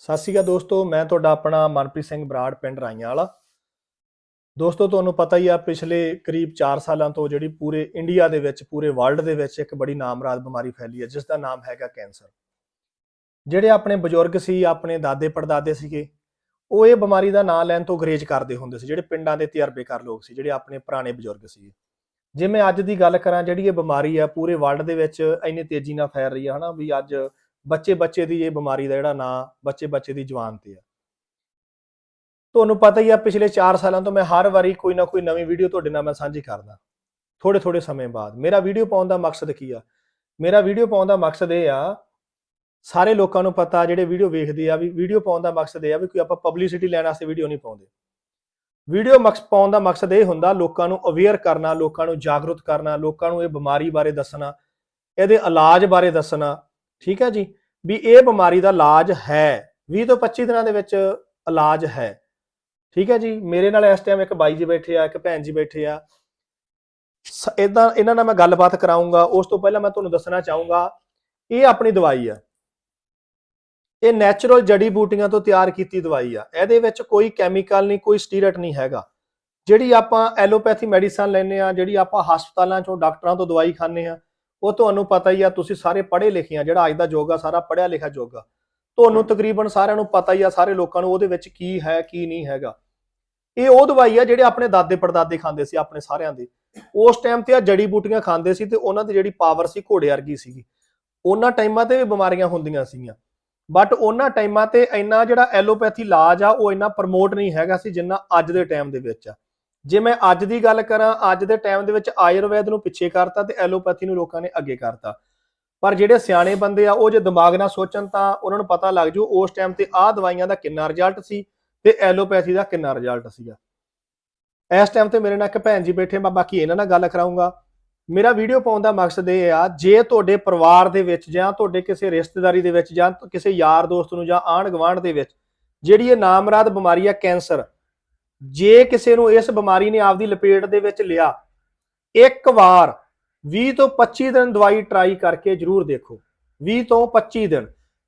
ਸਤਿ ਸ਼੍ਰੀ ਅਕਾਲ ਦੋਸਤੋ, ਮੈਂ ਤੁਹਾਡਾ ਆਪਣਾ ਮਨਪ੍ਰੀਤ ਸਿੰਘ ਬਰਾੜ ਪਿੰਡ ਰਾਈਆਂ ਵਾਲਾ ਦੋਸਤੋ, ਤੁਹਾਨੂੰ ਪਤਾ ਹੀ ਆ, ਪਿਛਲੇ ਕਰੀਬ 4 ਸਾਲਾਂ ਤੋਂ ਜਿਹੜੀ ਪੂਰੇ ਇੰਡੀਆ ਦੇ ਵਿੱਚ, ਪੂਰੇ ਵਰਲਡ ਦੇ ਵਿੱਚ ਇੱਕ ਬੜੀ ਨਾਮਰਾਦ ਬਿਮਾਰੀ ਫੈਲੀ ਹੈ ਜਿਸ ਦਾ ਨਾਮ ਹੈਗਾ ਕੈਂਸਰ। ਜਿਹੜੇ ਆਪਣੇ ਬਜ਼ੁਰਗ ਸੀ, ਆਪਣੇ ਦਾਦੇ ਪੜਦਾਦੇ ਸੀਗੇ, ਉਹ ਇਹ ਬਿਮਾਰੀ ਦਾ ਨਾਂ ਲੈਣ ਤੋਂ ਗਰੇਜ ਕਰਦੇ ਹੁੰਦੇ ਸੀ, ਜਿਹੜੇ ਪਿੰਡਾਂ ਦੇ ਤਜਰਬੇਕਾਰ ਲੋਕ ਸੀ, ਜਿਹੜੇ ਆਪਣੇ ਪੁਰਾਣੇ ਬਜ਼ੁਰਗ ਸੀ। ਜਿਵੇਂ ਅੱਜ ਦੀ ਗੱਲ ਕਰਾਂ, ਜਿਹੜੀ ਇਹ ਬਿਮਾਰੀ ਆ, ਪੂਰੇ ਵਰਲਡ ਦੇ ਵਿੱਚ ਇੰਨੀ ਤੇਜ਼ੀ ਨਾਲ ਫੈਲ ਰਹੀ ਆ ਹਨਾ, ਵੀ ਅੱਜ ਬੱਚੇ ਬੱਚੇ ਦੀ ਇਹ ਬਿਮਾਰੀ ਦਾ ਜਿਹੜਾ ਨਾਂ ਬੱਚੇ ਬੱਚੇ ਦੀ ਜਵਾਨ ਤੇ ਆ। ਤੁਹਾਨੂੰ ਪਤਾ ਹੀ ਆ, ਪਿਛਲੇ 4 ਸਾਲਾਂ ਤੋਂ ਮੈਂ ਹਰ ਵਾਰੀ ਕੋਈ ਨਾ ਕੋਈ ਨਵੀਂ ਵੀਡੀਓ ਤੁਹਾਡੇ ਨਾਲ ਮੈਂ ਸਾਂਝੀ ਕਰਦਾ। ਥੋੜੇ ਥੋੜੇ ਸਮੇਂ ਬਾਅਦ। ਮੇਰਾ ਵੀਡੀਓ ਪਾਉਣ ਦਾ ਮਕਸਦ ਕੀ ਆ? ਮੇਰਾ ਵੀਡੀਓ ਪਾਉਣ ਦਾ ਮਕਸਦ ਇਹ ਆ, ਸਾਰੇ ਲੋਕਾਂ ਨੂੰ ਪਤਾ ਜਿਹੜੇ ਵੀਡੀਓ ਵੇਖਦੇ ਆ ਵੀ ਵੀਡੀਓ ਪਾਉਣ ਦਾ ਮਕਸਦ ਇਹ ਆ ਵੀ ਕੋਈ ਆਪਾਂ ਪਬਲਿਸਿਟੀ ਲੈਣ ਵਾਸਤੇ ਵੀਡੀਓ ਨਹੀਂ ਪਾਉਂਦੇ। ਵੀਡੀਓ ਮਕਸ, ਪਾਉਣ ਦਾ ਮਕਸਦ ਇਹ ਹੁੰਦਾ ਲੋਕਾਂ ਨੂੰ ਅਵੇਅਰ ਕਰਨਾ, ਲੋਕਾਂ ਨੂੰ ਜਾਗਰੂਕ ਕਰਨਾ, ਲੋਕਾਂ ਨੂੰ ਇਹ ਬਿਮਾਰੀ ਬਾਰੇ ਦੱਸਣਾ, ਇਹਦੇ ਇਲਾਜ ਬਾਰੇ ਦੱਸਣਾ ਠੀਕ ਹੈ ਜੀ? ਵੀ ਇਹ ਬਿਮਾਰੀ ਦਾ ਇਲਾਜ ਹੈ। 20 ਤੋਂ 25 ਦਿਨਾਂ ਦੇ ਵਿੱਚ ਇਲਾਜ ਹੈ। ਠੀਕ ਹੈ ਜੀ? ਮੇਰੇ ਨਾਲ ਇਸ ਟਾਈਮ ਇੱਕ ਬਾਈ ਜੀ ਬੈਠੇ ਆ, ਇੱਕ ਭੈਣ ਜੀ ਬੈਠੇ ਆ। ਇਦਾਂ ਇਹਨਾਂ ਨਾਲ ਮੈਂ ਗੱਲਬਾਤ ਕਰਾਉਂਗਾ ਉਸ ਤੋਂ ਪਹਿਲਾਂ ਮੈਂ ਤੁਹਾਨੂੰ ਦੱਸਣਾ ਚਾਹੂੰਗਾ, ਇਹ ਆਪਣੀ ਦਵਾਈ ਆ। ਇਹ ਨੈਚੁਰਲ ਜੜੀ ਬੂਟੀਆਂ ਤੋਂ ਤਿਆਰ ਕੀਤੀ ਦਵਾਈ ਆ। ਇਹਦੇ ਵਿੱਚ ਕੋਈ ਕੈਮੀਕਲ ਨਹੀਂ, ਕੋਈ ਸਟੀਰਟ ਨਹੀਂ ਹੈਗਾ। ਜਿਹੜੀ ਆਪਾਂ ਐਲੋਪੈਥੀ ਮੈਡੀਸਨ ਲੈਨੇ ਆ, ਜਿਹੜੀ ਆਪਾਂ ਹਸਪਤਾਲਾਂ ਚੋਂ ਡਾਕਟਰਾਂ ਤੋਂ ਦਵਾਈ ਖਾਂਦੇ ਆ ਉਹ ਤੁਹਾਨੂੰ ਪਤਾ ਹੀ ਆ, ਤੁਸੀਂ ਸਾਰੇ ਪੜ੍ਹੇ ਲਿਖੇ ਆ, ਜਿਹੜਾ ਅੱਜ ਦਾ ਯੋਗਾ ਸਾਰਾ ਪੜ੍ਹਿਆ ਲਿਖਿਆ ਯੋਗਾ ਤੁਹਾਨੂੰ ਤਕਰੀਬਨ ਸਾਰਿਆਂ ਨੂੰ ਪਤਾ ਹੀ ਆ, ਸਾਰੇ ਲੋਕਾਂ ਨੂੰ ਉਹਦੇ ਵਿੱਚ ਕੀ ਹੈ, ਕੀ ਨਹੀਂ ਹੈਗਾ। ਇਹ ਉਹ ਦਵਾਈ ਆ, ਜਿਹੜੇ ਆਪਣੇ ਦਾਦੇ ਪੜਦਾਦੇ ਖਾਂਦੇ ਸੀ, ਆਪਣੇ ਸਾਰਿਆਂ ਦੇ। ਉਸ ਟਾਈਮ ਤੇ ਆ ਜੜੀ ਬੂਟੀਆਂ ਖਾਂਦੇ ਸੀ ਤੇ ਉਹਨਾਂ ਦੀ ਜਿਹੜੀ ਪਾਵਰ ਸੀ, ਘੋੜੇ ਵਰਗੀ ਸੀਗੀ। ਉਹਨਾਂ ਟਾਈਮਾਂ ਤੇ ਵੀ ਬਿਮਾਰੀਆਂ ਹੁੰਦੀਆਂ ਸੀਗੀਆਂ। ਬਟ ਉਹਨਾਂ ਟਾਈਮਾਂ ਤੇ ਇੰਨਾ ਜਿਹੜਾ ਐਲੋਪੈਥੀ ਇਲਾਜ ਆ, ਉਹ ਇੰਨਾ ਪ੍ਰਮੋਟ ਨਹੀਂ ਹੈਗਾ ਸੀ, ਜਿੰਨਾ ਅੱਜ ਦੇ ਟਾਈਮ ਦੇ ਵਿੱਚ ਆ। ਜੇ ਮੈਂ ਅੱਜ ਦੀ ਗੱਲ ਕਰਾਂ, ਅੱਜ ਦੇ ਟਾਈਮ ਦੇ ਵਿੱਚ ਆਯੁਰਵੈਦ ਨੂੰ ਪਿੱਛੇ ਕਰਤਾ ਤੇ ਐਲੋਪੈਥੀ ਨੂੰ ਲੋਕਾਂ ਨੇ ਅੱਗੇ ਕਰਤਾ। ਪਰ ਜਿਹੜੇ ਸਿਆਣੇ ਬੰਦੇ ਆ, ਉਹ ਜੇ ਦਿਮਾਗ ਨਾਲ ਸੋਚਣ ਤਾਂ ਉਹਨਾਂ ਨੂੰ ਪਤਾ ਲੱਗ ਜੂ, ਉਸ ਟਾਈਮ ਤੇ ਆਹ ਦਵਾਈਆਂ ਦਾ ਕਿੰਨਾ ਰਿਜ਼ਲਟ ਸੀ ਤੇ ਐਲੋਪੈਥੀ ਦਾ ਕਿੰਨਾ ਰਿਜ਼ਲਟ ਸੀਗਾ। ਇਸ ਟਾਈਮ ਤੇ ਮੇਰੇ ਨਾਲ ਇੱਕ ਭੈਣ ਜੀ ਬੈਠੇ, ਮੈਂ ਬਾਕੀ ਇਹਨਾਂ ਨਾਲ ਗੱਲ ਕਰਾਉਂਗਾ ਮੇਰਾ ਵੀਡੀਓ ਪਾਉਣ ਦਾ ਮਕਸਦ ਇਹ ਆ, ਜੇ ਤੁਹਾਡੇ ਪਰਿਵਾਰ ਦੇ ਵਿੱਚ ਜਾਂ ਤੁਹਾਡੇ ਕਿਸੇ ਰਿਸ਼ਤੇਦਾਰੀ ਦੇ ਵਿੱਚ ਜਾਂ ਕਿਸੇ ਯਾਰ ਦੋਸਤ ਨੂੰ ਜਾਂ ਆਂਢ ਗੁਆਂਢ ਦੇ ਵਿੱਚ ਜਿਹੜੀ ਇਹ ਨਾਮਰਾਦ ਬਿਮਾਰੀ ਆ, ਕੈਂਸਰ ਜੇ ਕਿਸੇ ਨੂੰ ਇਸ ਬਿਮਾਰੀ ਨੇ ਆਪਦੀ ਲਪੇਟ ਦੇ ਵਿੱਚ ਲਿਆ, ਇੱਕ ਵਾਰ 20 ਤੋਂ 25 ਦਿਨ ਦਵਾਈ ਟਰਾਈ ਕਰਕੇ ਜਰੂਰ ਦੇਖੋ। 20 ਤੋਂ 25 ਦਿਨ।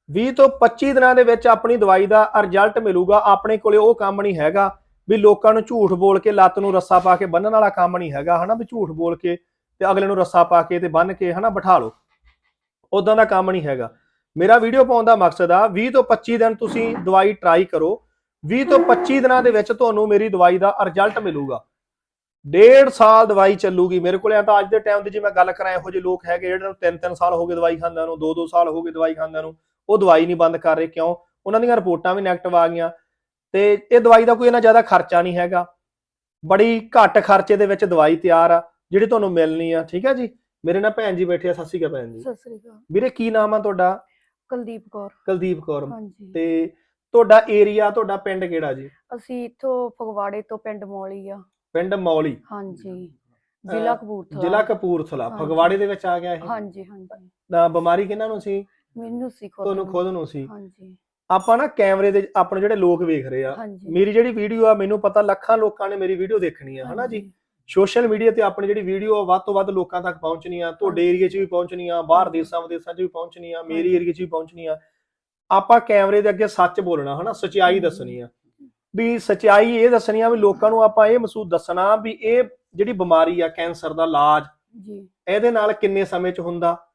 20 ਤੋਂ 25 ਦਿਨਾਂ ਦੇ ਵਿੱਚ ਆਪਣੀ ਦਵਾਈ ਦਾ ਰਿਜ਼ਲਟ ਮਿਲੂਗਾ। ਆਪਣੇ ਕੋਲੇ ਉਹ ਕੰਮ ਨਹੀਂ ਹੈਗਾ ਵੀ ਲੋਕਾਂ ਨੂੰ ਝੂਠ ਬੋਲ ਕੇ ਲੱਤ ਨੂੰ ਰੱਸਾ ਪਾ ਕੇ ਬੰਨਣ ਵਾਲਾ ਕੰਮ ਨਹੀਂ ਹੈਗਾ, ਹਨਾ? ਵੀ ਝੂਠ ਬੋਲ ਕੇ ਤੇ ਅਗਲੇ ਨੂੰ ਰੱਸਾ ਪਾ ਕੇ ਤੇ ਬੰਨ ਕੇ, ਹਨਾ? ਬਿਠਾ ਲਓ। ਉਦਾਂ ਦਾ ਕੰਮ ਨਹੀਂ ਹੈਗਾ। ਮੇਰਾ ਵੀਡੀਓ ਪਾਉਣ ਦਾ ਮਕਸਦ ਆ 20 ਤੋਂ 25 ਦਿਨ ਤੁਸੀਂ ਦਵਾਈ ਟਰਾਈ ਕਰੋ। 20 ਤੋਂ 25 ਦਿਨਾਂ ਦੇ ਵਿੱਚ ਤੁਹਾਨੂੰ ਮੇਰੀ ਦਵਾਈ ਦਾ ਰਿਜ਼ਲਟ ਮਿਲੂਗਾ। ਡੇਢ ਸਾਲ ਦਵਾਈ ਚੱਲੂਗੀ ਮੇਰੇ ਕੋਲੇ। ਆ ਤਾਂ ਅੱਜ ਦੇ ਟਾਈਮ ਦੀ ਜੇ ਮੈਂ ਗੱਲ ਕਰਾਂ ਇਹੋ ਜਿਹੇ ਲੋਕ ਹੈਗੇ ਜਿਹੜੇ ਨੂੰ 3-3 ਸਾਲ ਹੋ ਗਏ ਦਵਾਈ ਖਾਂਦਿਆਂ ਨੂੰ 2-2 ਸਾਲ ਹੋ ਗਏ ਦਵਾਈ ਖਾਂਦਿਆਂ ਨੂੰ ਉਹ ਦਵਾਈ ਨਹੀਂ ਬੰਦ ਕਰ ਰਹੇ ਕਿਉਂ? ਉਹਨਾਂ ਦੀਆਂ ਰਿਪੋਰਟਾਂ ਵੀ ਨੈਗੇਟਿਵ ਆ ਗਈਆਂ। ਤੇ ਇਹ ਦਵਾਈ ਦਾ ਕੋਈ ਇਹਨਾਂ ਜ਼ਿਆਦਾ ਖਰਚਾ ਨਹੀਂ ਹੈਗਾ। ਬੜੀ ਘੱਟ ਖਰਚੇ ਦੇ ਵਿੱਚ ਦਵਾਈ ਤਿਆਰ ਆ ਜਿਹੜੀ ਤੁਹਾਨੂੰ ਮਿਲਣੀ ਆ। ਠੀਕ ਹੈ ਜੀ? ਮੇਰੇ ਨਾਲ ਭੈਣ ਜੀ ਬੈਠੇ ਆ ਸਤਿ ਸ਼੍ਰੀ ਅਕਾਲ ਭੈਣ ਜੀ। ਸਤਿ ਸ੍ਰੀ ਅਕਾਲ। ਵੀਰੇ ਕੀ ਨਾਮ ਆ ਤੁਹਾਡਾ? ਕੁਲਦੀਪ ਕੌਰ। ਕੁਲਦੀਪ ਕੌਰ। ਹਾਂਜੀ। ਤੇ ਤੁਹਾਡਾ ਏਰੀਆ ਤੁਹਾਡਾ ਪਿੰਡ ਕਿਹੜਾ ਜੀ? ਅਸੀਂ ਇੱਥੋਂ ਫਗਵਾੜੇ ਤੋਂ ਪਿੰਡ ਮੌਲੀ ਆ। ਪਿੰਡ ਮੌਲੀ। ਹਾਂਜੀ। ਜ਼ਿਲ੍ਹਾ ਕਪੂਰਥਲਾ। ਜ਼ਿਲ੍ਹਾ ਕਪੂਰਥਲਾ ਹਾਂਜੀ। ਫਗਵਾੜੇ ਦੇ ਵਿੱਚ ਆ ਗਿਆ ਇਹ? ਹਾਂਜੀ ਹਾਂਜੀ। ਤਾਂ ਬਿਮਾਰੀ ਕਿਹਨਾਂ ਨੂੰ ਸੀ? ਮੈਨੂੰ ਸੀ ਖੁਦ ਤੁਹਾਨੂੰ ਨੂੰ। ਖੁਦ ਨੂੰ ਸੀ। ਹਾਂਜੀ। ਆਪਾਂ ਨਾ ਕੈਮਰੇ ਦੇ ਆਪਣੇ ਜਿਹੜੇ ਲੋਕ ਵੇਖ ਰਹੇ ਆ ਹਾਂਜੀ। ਮੇਰੀ ਜਿਹੜੀ ਵੀਡੀਓ ਆ ਮੈਨੂੰ ਪਤਾ ਲੱਖਾਂ ਲੋਕਾਂ ਨੇ ਮੇਰੀ ਵੀਡੀਓ ਦੇਖਣੀ ਆ ਹਨਾ ਜੀ? ਸੋਸ਼ਲ ਮੀਡੀਆ ਤੇ ਆਪਣੀ ਜਿਹੜੀ ਵੀਡੀਓ ਆ ਵੱਧ ਤੋਂ ਵੱਧ ਲੋਕਾਂ ਤੱਕ ਪਹੁੰਚਣੀ ਆ ਤੁਹਾਡੇ। ਏਰੀਆ 'ਚ ਵੀ ਪਹੁੰਚਣੀ ਆ ਬਾਹਰ। ਦੇਸ਼ਾਂ ਵਿਦੇਸ਼ਾਂ 'ਚ ਵੀ ਪਹੁੰਚਣੀ ਆ ਮੇਰੀ। ਏਰੀਆ 'ਚ ਵੀ ਪਹੁੰਚਣੀ ਆ। ਆਪਾਂ ਕੈਮਰੇ ਦੇ ਅੱਗੇ ਸੱਚ ਬੋਲਣਾ ਹਨਾ? ਸਚਾਈ। ਦੱਸਣੀ ਆ। ਵੀ ਸਚਾਈ ਇਹ ਦੱਸਣੀ ਆ ਵੀ ਲੋਕਾਂ ਨੂੰ ਆਪਾਂ ਇਹ ਮਹਿਸੂਸ ਦੱਸਣਾ ਵੀ ਇਹ ਜਿਹੜੀ ਬਿਮਾਰੀ ਆ ਕੈਂਸਰ ਦਾ ਇਲਾਜ ਜੀ। ਇਹਦੇ ਨਾਲ ਕਿੰਨੇ ਸਮੇਂ 'ਚ ਹੁੰਦਾ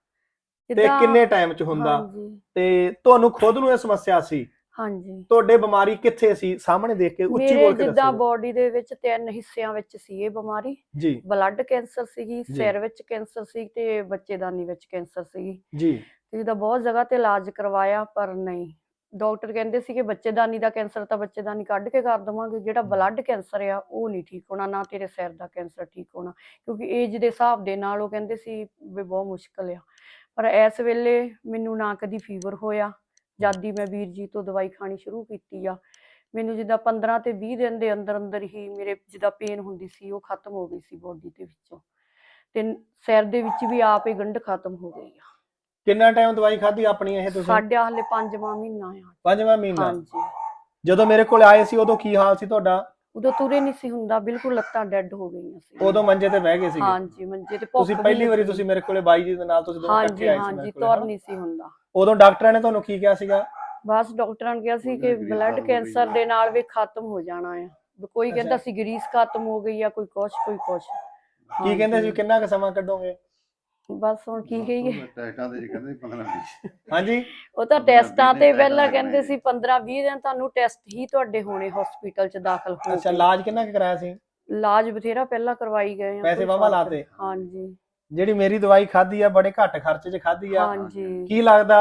ਤੇ ਜਿੱਦਾਂ- ਕਿੰਨੇ ਟਾਈਮ 'ਚ ਹੁੰਦਾ। ਤੇ ਤੁਹਾਨੂੰ ਖੁਦ ਨੂੰ ਇਹ ਸਮੱਸਿਆ ਸੀ? ਹਾਂਜੀ। ਤੁਹਾਡੇ ਬਿਮਾਰੀ ਕਿੱਥੇ ਸੀ? ਸਾਹਮਣੇ ਦੇਖ ਕੇ ਉੱਚੀ ਬੋਲ ਕੇ ਜਿੱਦਾਂ ਦੱਸੋ। ਬਾਡੀ ਦੇ ਵਿੱਚ ਤਿੰਨ ਹਿੱਸਿਆਂ ਵਿੱਚ ਸੀ ਇਹ ਬਿਮਾਰੀ। ਜੀ। ਬਲੱਡ ਕੈਂਸਰ ਸੀਗੀ। ਸਿਰ ਵਿੱਚ ਕੈਂਸਰ ਸੀ ਤੇ ਬੱਚੇਦਾਨੀ ਵਿੱਚ ਕੈਂਸਰ ਸੀਗੀ। ਜੀ। ਤੇ ਜਿਹਦਾ ਬਹੁਤ ਜਗ੍ਹਾ ਤੇ ਇਲਾਜ ਕਰਵਾਇਆ ਪਰ ਨਹੀਂ। ਡਾਕਟਰ ਕਹਿੰਦੇ ਸੀ ਕਿ ਬੱਚੇਦਾਨੀ ਦਾ ਕੈਂਸਰ ਤਾਂ ਬੱਚੇਦਾਨੀ ਕੱਢ ਕੇ ਕਰ ਦਵਾਂਗੇ ਜਿਹੜਾ ਬਲੱਡ ਕੈਂਸਰ ਆ ਉਹ ਨਹੀਂ ਠੀਕ ਹੋਣਾ ਨਾ ਤੇਰੇ ਸਿਰ ਦਾ ਕੈਂਸਰ ਠੀਕ ਹੋਣਾ। ਕਿਉਂਕਿ ਏਜ ਦੇ ਹਿਸਾਬ ਦੇ ਨਾਲ ਉਹ ਕਹਿੰਦੇ ਸੀ ਵੀ ਬਹੁਤ ਮੁਸ਼ਕਲ ਆ। ਪਰ ਇਸ ਵੇਲੇ ਮੈਨੂੰ ਨਾ ਕਦੀ ਫੀਵਰ ਹੋਇਆ। ਜਦ ਦੀ ਮੈਂ ਵੀਰ ਜੀ ਤੋਂ ਦਵਾਈ ਖਾਣੀ ਸ਼ੁਰੂ ਕੀਤੀ ਆ ਮੈਨੂੰ ਜਿੱਦਾਂ 15 ਤੇ 20 ਦਿਨ ਦੇ ਅੰਦਰ ਅੰਦਰ ਹੀ ਮੇਰੇ ਜਿੱਦਾਂ ਪੇਨ ਹੁੰਦੀ ਸੀ ਉਹ ਖਤਮ ਹੋ ਗਈ ਸੀ ਬੋਡੀ ਦੇ ਵਿੱਚੋਂ। ਤੇ ਸਿਰ ਦੇ ਵਿੱਚ ਵੀ ਆਪ ਹੀ ਗੰਢ ਖਤਮ ਹੋ ਗਈ ਆ। ਕਿੰਨਾ ਟਾਈਮ ਦਵਾਈ ਖਾਧੀ ਆਪਣੀ ਇਹ ਤੁਸੀਂ? ਸਾਡਾ ਹਲੇ ਪੰਜਵਾਂ ਮਹੀਨਾ ਆ। ਪੰਜਵਾਂ ਮਹੀਨਾ। ਹਾਂਜੀ। ਜਦੋਂ ਮੇਰੇ ਕੋਲ ਆਏ ਸੀ ਉਦੋਂ ਕੀ ਹਾਲ ਸੀ ਤੁਹਾਡਾ? ਉਦੋਂ ਤੁਰੇ ਨਹੀਂ ਸੀ ਹੁੰਦਾ ਬਿਲਕੁਲ ਲੱਤਾਂ ਡੈੱਡ ਹੋ ਗਈਆਂ ਸੀ। ਉਦੋਂ ਮੰਜੇ ਤੇ ਬਹਿ ਗਏ ਸੀਗੇ? ਹਾਂਜੀ ਮੰਜੇ ਤੇ ਭੁੱਖ ਤੁਸੀਂ ਪਹਿਲੀ ਵਾਰੀ। ਤੁਸੀਂ ਮੇਰੇ ਕੋਲੇ ਬਾਈ ਜੀ ਦੇ ਨਾਲ ਤੁਸੀਂ ਦੋਨੋਂ ਇਕੱਠੇ ਹਾਂਜੀ ਆਏ ਸੀ ਹਾਂਜੀ ਕੋਲੇ, ਤੁਰ? ਨਹੀਂ ਸੀ ਹੁੰਦਾ। ਉਦੋਂ ਡਾਕਟਰਾਂ ਨੇ ਤੁਹਾਨੂੰ ਕੀ ਕਿਹਾ ਸੀਗਾ? ਬਸ ਡਾਕਟਰਾਂ ਨੇ ਕਿਹਾ ਸੀ ਕਿ ਬਲੱਡ ਕੈਂਸਰ ਦੇ ਨਾਲ ਵੀ ਖਤਮ ਹੋ ਜਾਣਾ ਆ। ਕੋਈ ਕਹਿੰਦਾ। ਸੀ ਗਰੀਸ ਖਤਮ ਹੋ ਗਈ ਆ ਕੋਈ ਕੁਛ ਕੋਈ ਕੁਛ। ਕੀ ਕਹਿੰਦੇ ਸੀ? ਹਾਂਜੀ। ਕਿੰਨਾ ਕੁ ਸਮਾਂ ਕੱਢੋਗੇ? ਬਸ ਹੁਣ ਕੀ ਕਹੀਏ? ਟੈਸਟਾਂ ਦੇ ਕਹਿੰਦੇ 15 20 ਹਾਂਜੀ? ਉਹ ਤਾਂ ਟੈਸਟਾਂ ਤੇ ਪਹਿਲਾਂ ਕਹਿੰਦੇ। ਸੀ 15 20 ਦਿਨ ਤੁਹਾਨੂੰ ਟੈਸਟ ਹੀ ਤੁਹਾਡੇ ਹੋਣੇ ਹਸਪੀਟਲ 'ਚ ਦਾਖਲ ਹੋ ਅੱਛਾ ਇਲਾਜ ਕਿੰਨਾ ਕੁ ਕਰਾਇਆ ਸੀ? ਇਲਾਜ ਬਥੇਰਾ ਪਹਿਲਾਂ ਕਰਵਾਈ ਗਏ ਆ ਪੈਸੇ ਫਰਕ- ਲਾਤੇ? ਹਾਂਜੀ। ਜਿਹੜੀ ਮੇਰੀ ਦਵਾਈ ਖਾਧੀ ਆ ਬੜੇ ਘੱਟ ਖਰਚੇ 'ਚ ਖਾਧੀ ਆ। ਹਾਂਜੀ। ਕੀ ਲੱਗਦਾ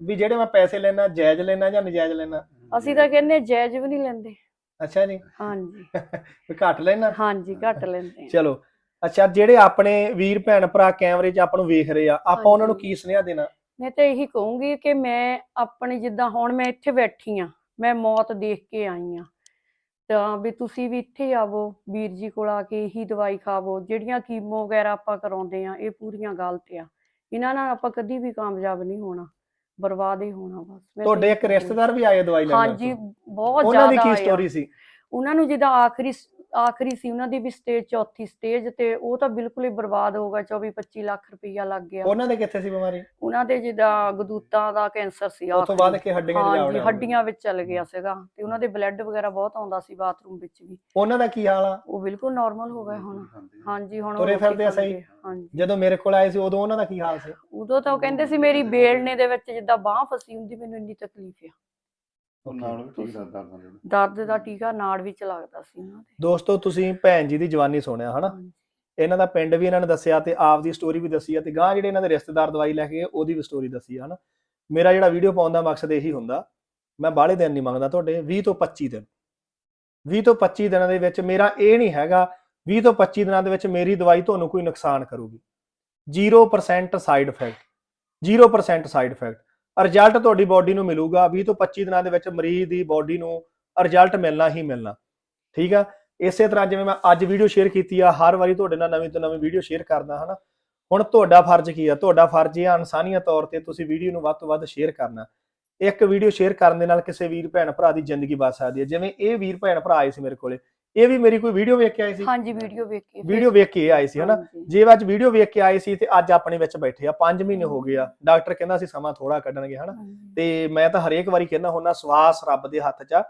ਵੀ ਜਿਹੜੇ ਮੈਂ ਪੈਸੇ ਲੈਣਾ ਜਾਇਜ਼ ਲੈਣਾ ਜਾਂ ਨਜਾਇਜ਼ ਲੈਣਾ ਅਸੀਂ ਤਾਂ ਕਹਿੰਦੇ ਜਾਇਜ਼ ਵੀ ਨਹੀਂ ਲੈਂਦੇ। ਅੱਛਾ ਜੀ। ਹਾਂਜੀ। ਵੀ ਘੱਟ ਲੈਣਾ ਹਾਂਜੀ ਘੱਟ ਲੈਂਦੇ। ਚਲੋ ਅੱਛਾ ਜਿਹੜੇ ਆਪਣੇ ਵੀਰ ਭੈਣ ਭਰਾ ਕੈਮਰੇ 'ਚ ਆਪਾਂ ਨੂੰ ਵੇਖ ਰਹੇ ਆ ਆਪਾਂ ਉਹਨਾਂ ਨੂੰ। ਕੀ ਸੁਨੇਹਾ ਦੇਣਾ ਮੈਂ ਤਾਂ ਇਹੀ ਕਹੂੰਗੀ ਕਿ ਮੈਂ ਆਪਣੇ ਜਿੱਦਾਂ ਹੁਣ ਮੈਂ ਇੱਥੇ ਬੈਠੀ ਆ ਮੈਂ ਮੌਤ ਦੇਖ ਕੇ ਆਈ ਆ ਤਾਂ ਵੀ ਤੁਸੀਂ ਵੀ ਇੱਥੇ ਆਵੋ ਵੀਰ ਜੀ ਕੋਲ ਆ ਕੇ ਇਹੀ ਦਵਾਈ ਖਾਵੋ ਜਿਹੜੀਆਂ ਕੀਮੋ ਵਗੈਰਾ ਆਪਾਂ ਕਰਾਉਂਦੇ ਆ ਇਹ ਪੂਰੀਆਂ ਗਲਤ ਆ ਇਹਨਾਂ ਨਾਲ ਆਪਾਂ ਕਦੀ ਵੀ ਕਾਮਯਾਬ ਨਹੀਂ ਹੋਣਾ ਬਰਬਾਦ ਹੀ ਹੋਣਾ ਬਸ ਤੁਹਾਡੇ ਇੱਕ। ਰਿਸ਼ਤੇਦਾਰ ਵੀ ਆਏ ਦਵਾਈ ਲੈਣ ਹਾਂਜੀ। ਬਹੁਤ ਉਹਨਾਂ ਦੀ ਜ਼ਿਆਦਾ ਕੀ। ਸਟੋਰੀ ਸੀ ਉਹਨਾਂ ਨੂੰ ਜਿੱਦਾਂ ਆਖਰੀ ਆਖਰੀ ਸੀ ਉਹਨਾਂ ਦੀ ਵੀ ਸਟੇਜ ਚੌਥੀ ਸਟੇਜ ਤੇ ਉਹ ਤਾਂ ਬਿਲਕੁਲ ਹੀ ਬਰਬਾਦ ਹੋ ਗਿਆ 24 25 ਲੱਖ ਰੁਪਈਆ ਲੱਗ ਗਿਆ। ਉਹਨਾਂ ਦੇ ਕਿੱਥੇ ਸੀ ਬਿਮਾਰੀ? ਉਹਨਾਂ ਦੇ ਜਿੱਦਾਂ ਗਦੂਤਾਂ ਦਾ ਕੈਂਸਰ ਸੀ ਉਸ ਤੋਂ ਬਾਅਦ। ਕਿ ਹੱਡੀਆਂ 'ਚ ਜਾ ਹਾਂਜੀ ਵੜਿਆ ਹੱਡੀਆਂ ਵਿੱਚ ਚਲ ਗਿਆ ਸੀਗਾ ਤੇ ਉਹਨਾਂ ਦੇ ਬਲੱਡ ਵਗੈਰਾ ਬਹੁਤ ਆਉਂਦਾ ਸੀ ਬਾਥਰੂਮ ਵਿੱਚ ਵੀ। ਉਹਨਾਂ ਦਾ ਕੀ ਹਾਲ ਆ? ਉਹ ਬਿਲਕੁਲ ਨਾਰਮਲ ਹੋ ਗਏ ਹੁਣ। ਹਾਂਜੀ। ਹੁਣ ਤੁਰੇ ਫਿਰਦੇ ਆ ਸਹੀ? ਜਦੋਂ ਮੇਰੇ ਕੋਲ ਆਏ ਸੀ ਉਦੋਂ ਉਹਨਾਂ ਦਾ ਕੀ ਹਾਲ ਸੀ? ਉਦੋਂ ਤਾਂ ਉਹ ਕਹਿੰਦੇ ਸੀ ਮੇਰੀ ਬੇਲਣੇ ਦੇ ਵਿੱਚ ਜਿੱਦਾਂ ਬਾਹ ਫਸੀ ਹੁੰਦੀ ਮੈਨੂੰ ਇੰਨੀ ਤਕਲੀਫ ਆ। ਉਹ ਨਾਲ ਵੀ ਠੀਕ ਦਾ ਦਰਦ ਨਾਲ ਦਰਦ ਦਾ ਟੀਕਾ ਨਾੜ ਵਿੱਚ ਲੱਗਦਾ ਸੀ ਉਹਨਾਂ ਦੇ। ਦੋਸਤੋ ਤੁਸੀਂ ਭੈਣ ਜੀ ਦੀ ਜਵਾਨੀ ਸੁਣਿਆ ਹਨਾ? ਹਾਂਜੀ। ਇਹਨਾਂ ਦਾ ਪਿੰਡ ਵੀ ਇਹਨਾਂ ਨੇ ਦੱਸਿਆ ਤੇ ਆਪ ਦੀ ਸਟੋਰੀ ਵੀ ਦੱਸੀ ਆ ਤੇ ਗਾਂ ਜਿਹੜੇ ਇਹਨਾਂ ਦੇ ਰਿਸ਼ਤੇਦਾਰ ਦਵਾਈ ਲੈ ਕੇ ਗਏ ਉਹਦੀ ਵੀ ਸਟੋਰੀ ਦੱਸੀ ਆ ਹਨਾ? ਮੇਰਾ ਜਿਹੜਾ ਵੀਡੀਓ ਪਾਉਣ ਦਾ ਮਕਸਦ ਇਹੀ ਹੁੰਦਾ ਮੈਂ ਬਾਹਲੇ ਦਿਨ ਨਹੀਂ ਮੰਗਦਾ ਤੁਹਾਡੇ 20 ਤੋਂ 25 ਦਿਨ। 20 ਤੋਂ 25 ਦਿਨਾਂ ਦੇ ਵਿੱਚ ਮੇਰਾ ਇਹ ਨਹੀਂ ਹੈਗਾ 20 ਤੋਂ 25 ਦਿਨਾਂ ਦੇ ਵਿੱਚ ਮੇਰੀ ਦਵਾਈ ਤੁਹਾਨੂੰ ਕੋਈ ਨੁਕਸਾਨ ਕਰੂਗੀ। 0% side effect 0% side effect result ਤੁਹਾਡੀ ਬਾਡੀ ਨੂੰ ਮਿਲੂਗਾ 20 ਤੋਂ 25 ਦਿਨਾਂ ਦੇ ਵਿੱਚ ਮਰੀਜ਼ ਦੀ ਬਾਡੀ ਨੂੰ ਰਿਜ਼ਲਟ ਮਿਲਣਾ ਹੀ ਮਿਲਣਾ। ਠੀਕ ਆ? ਇਸੇ ਤਰ੍ਹਾਂ ਜਿਵੇਂ ਮੈਂ ਅੱਜ ਵੀਡੀਓ ਸ਼ੇਅਰ ਕੀਤੀ ਆ, ਹਰ ਵਾਰੀ ਤੁਹਾਡੇ ਨਾਲ ਨਵੀਂ ਤੋਂ ਨਵੀਂ ਵੀਡੀਓ ਸ਼ੇਅਰ ਕਰਦਾ, ਹਨਾ? ਹੁਣ ਤੁਹਾਡਾ ਫਰਜ਼ ਕੀ ਆ? ਤੁਹਾਡਾ ਫਰਜ਼ ਇਹ ਆ, ਇਨਸਾਨੀਅਤ ਤੌਰ ਤੇ ਤੁਸੀਂ ਵੀਡੀਓ ਨੂੰ ਵੱਧ ਤੋਂ ਵੱਧ ਸ਼ੇਅਰ ਕਰਨਾ। ਇੱਕ ਵੀਡੀਓ ਸ਼ੇਅਰ ਕਰਨ ਦੇ ਨਾਲ ਕਿਸੇ ਵੀਰ ਭੈਣ ਭਰਾ ਦੀ ਜ਼ਿੰਦਗੀ ਬਚ ਸਕਦੀ ਹੈ ਜਿਵੇਂ ਇਹ ਵੀਰ ਭੈਣ ਭਰਾ ਆਏ ਸੀ ਮੇਰੇ ਕੋਲੇ ਇਹ ਵੀ ਮੇਰੀ ਕੋਈ ਵੀਡੀਓ ਵੇਖ ਕੇ ਆਏ ਸੀ? ਹਾਂਜੀ ਵੀਡੀਓ ਵੇਖ ਕੇ ਵੀਡੀਓ ਵੇਖ ਕੇ ਆਏ ਸੀ ਹਨਾ। ਜੇ ਅੱਜ ਵੀਡੀਓ ਵੇਖ ਕੇ ਆਏ ਸੀ ਤੇ ਅੱਜ ਆਪਣੇ ਵਿੱਚ ਬੈਠੇ ਆ 5 ਮਹੀਨੇ ਹੋ ਗਏ ਆ। ਡਾਕਟਰ ਕਹਿੰਦਾ ਸੀ ਸਮਾਂ ਥੋੜਾ ਕੱਢਣਗੇ ਹਨਾ। ਤੇ ਮੈਂ ਤਾਂ ਹਰੇਕ ਵਾਰੀ ਕਹਿੰਦਾ ਹੁੰਦਾ ਸਵਾਸ ਰੱਬ ਦੇ ਹੱਥ 'ਚ ਆ।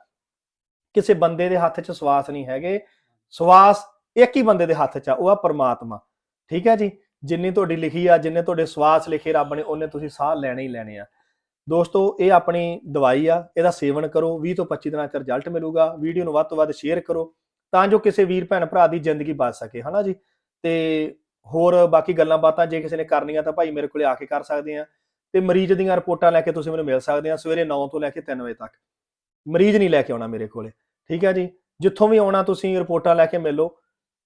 ਕਿਸੇ ਬੰਦੇ ਦੇ ਹੱਥ 'ਚ ਸਵਾਸ ਨਹੀਂ ਹੈਗੇ। ਸਵਾਸ ਇੱਕ ਹੀ ਬੰਦੇ ਦੇ ਹੱਥ 'ਚ ਆ ਉਹ ਆ ਪਰਮਾਤਮਾ। ਠੀਕ ਹੈ ਜੀ? ਜਿੰਨੀ ਤੁਹਾਡੀ ਲਿਖੀ ਆ ਜਿੰਨੇ ਤੁਹਾਡੇ ਸਵਾਸ ਲਿਖੇ ਰੱਬ ਨੇ ਉਹਨੇ ਤੁਸੀਂ ਸਾਹ ਲੈਣੇ ਹੀ ਲੈਣੇ ਆ। ਦੋਸਤੋ ਇਹ ਆਪਣੀ ਦਵਾਈ ਆ ਇਹਦਾ ਸੇਵਨ ਕਰੋ 20 ਤੋਂ 25 ਦਿਨਾਂ 'ਚ ਰਿਜ਼ਲਟ ਮਿਲੂਗਾ। ਵੀਡੀਓ ਨੂੰ ਵੱਧ ਤੋਂ ਵੱਧ ਸ਼ੇਅਰ ਕਰੋ। ਤਾਂ ਜੋ ਕਿਸੇ ਵੀਰ ਭੈਣ ਭਰਾ ਦੀ ਜ਼ਿੰਦਗੀ ਬਚ ਸਕੇ, ਹਨਾ ਜੀ? ਤੇ ਹੋਰ ਬਾਕੀ ਗੱਲਾਂ ਬਾਤਾਂ ਜੇ ਕਿਸੇ ਨੇ ਕਰਨੀਆਂ ਤਾਂ ਭਾਈ ਮੇਰੇ ਕੋਲੇ ਆ ਕੇ ਕਰ ਸਕਦੇ ਆ। ਤੇ ਮਰੀਜ਼ ਦੀਆਂ ਰਿਪੋਰਟਾਂ ਲੈ ਕੇ ਤੁਸੀਂ ਮੈਨੂੰ ਮਿਲ ਸਕਦੇ ਆ ਸਵੇਰੇ 9 ਤੋਂ ਲੈ ਕੇ 3 ਵਜੇ ਤੱਕ। ਮਰੀਜ਼ ਨਹੀਂ ਲੈ ਕੇ ਆਉਣਾ ਮੇਰੇ ਕੋਲੇ, ਠੀਕ ਹੈ ਜੀ? ਜਿੱਥੋਂ ਵੀ ਆਉਣਾ ਤੁਸੀਂ ਰਿਪੋਰਟਾਂ ਲੈ ਕੇ ਮਿਲੋ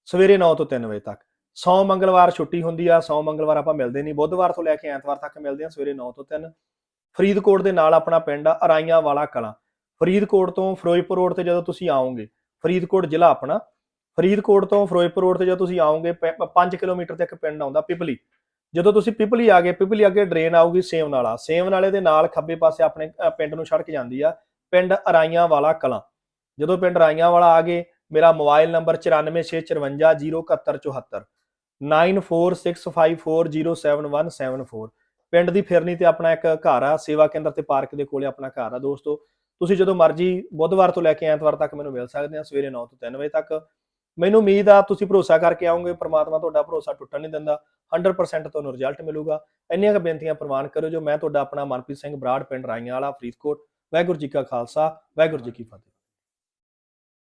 ਸਵੇਰੇ 9 ਤੋਂ 3 ਵਜੇ ਤੱਕ। ਸੌ ਮੰਗਲਵਾਰ ਛੁੱਟੀ ਹੁੰਦੀ ਆ, ਸੌ ਮੰਗਲਵਾਰ ਆਪਾਂ ਮਿਲਦੇ ਨਹੀਂ। ਬੁੱਧਵਾਰ ਤੋਂ ਲੈ ਕੇ ਐਤਵਾਰ ਤੱਕ ਮਿਲਦੇ ਆ ਸਵੇਰੇ 9 ਤੋਂ 3 ਫਰੀਦਕੋਟ ਦੇ ਨਾਲ ਆਪਣਾ ਪਿੰਡ ਆ, ਅਰਾਈਆਂ ਵਾਲਾ ਕਲਾਂ। ਫਰੀਦਕੋਟ ਤੋਂ ਫਿਰੋਜ਼ਪੁਰ ਰੋਡ ਤੇ ਜਦੋਂ ਤੁਸੀਂ ਆਓਗੇ ਫਰੀਦਕੋਟ ਜ਼ਿਲ੍ਹਾ ਆਪਣਾ। ਫਰੀਦਕੋਟ ਤੋਂ ਫਿਰੋਜ਼ਪੁਰ ਰੋਡ ਤੇ ਜਦੋਂ ਤੁਸੀਂ ਆਓਗੇ 5 ਕਿਲੋਮੀਟਰ ਤੇ ਇੱਕ ਪਿੰਡ ਆਉਂਦਾ ਪਿਪਲੀ। ਜਦੋਂ ਤੁਸੀਂ ਪਿਪਲੀ ਆ ਗਏ, ਪਿਪਲੀ ਅੱਗੇ ਡਰੇਨ ਆਊਗੀ ਸੇਮ ਨਾਲਾ ਸੇਮ ਨਾਲੇ ਦੇ ਨਾਲ ਖੱਬੇ ਪਾਸੇ ਆਪਣੇ ਪਿੰਡ ਨੂੰ ਸੜਕ ਜਾਂਦੀ ਆ। ਪਿੰਡ ਅਰਾਈਆਂ ਵਾਲਾ ਕਲਾਂ। ਜਦੋਂ ਪਿੰਡ ਅਰਾਈਆਂ ਵਾਲਾ ਆ ਗਏ, ਮੇਰਾ ਮੋਬਾਈਲ ਨੰਬਰ 9465407174 9465407174 ਪਿੰਡ ਦੀ ਫਿਰਨੀ ਤੇ ਆਪਣਾ ਇੱਕ ਘਰ ਆ, ਸੇਵਾ ਕੇਂਦਰ ਤੇ ਪਾਰਕ ਦੇ ਕੋਲੇ ਆਪਣਾ ਘਰ ਆ ਦੋਸਤੋ। ਤੁਸੀਂ ਜਦੋਂ ਮਰਜ਼ੀ ਬੁੱਧਵਾਰ ਤੋਂ ਲੈ ਕੇ ਐਤਵਾਰ ਤੱਕ ਮੈਨੂੰ ਮਿਲ ਸਕਦੇ ਆ, ਸਵੇਰੇ 9 ਤੋਂ 3 ਵਜੇ ਤੱਕ। ਮੈਨੂੰ ਉਮੀਦ ਆ ਤੁਸੀਂ ਭਰੋਸਾ ਕਰਕੇ ਆਉਂਗੇ ਪ੍ਰਮਾਤਮਾ ਤੁਹਾਡਾ ਭਰੋਸਾ ਟੁੱਟਣ ਨਹੀਂ ਦਿੰਦਾ 100% ਤੁਹਾਨੂੰ ਰਿਜ਼ਲਟ ਮਿਲੂਗਾ। ਇੰਨੀਆਂ ਕੁ ਬੇਨਤੀਆਂ ਪ੍ਰਵਾਨ ਕਰੋ ਜੋ ਮੈਂ ਤੁਹਾਡਾ ਆਪਣਾ ਮਨਪ੍ਰੀਤ ਸਿੰਘ ਬਰਾੜ ਪਿੰਡ ਰਾਈਆਂ ਵਾਲਾ, ਫਰੀਦਕੋਟ। ਵਾਹਿਗੁਰੂ ਜੀ ਕਾ ਖਾਲਸਾ, ਵਾਹਿਗੁਰੂ ਜੀ ਕੀ ਫਤਿਹ।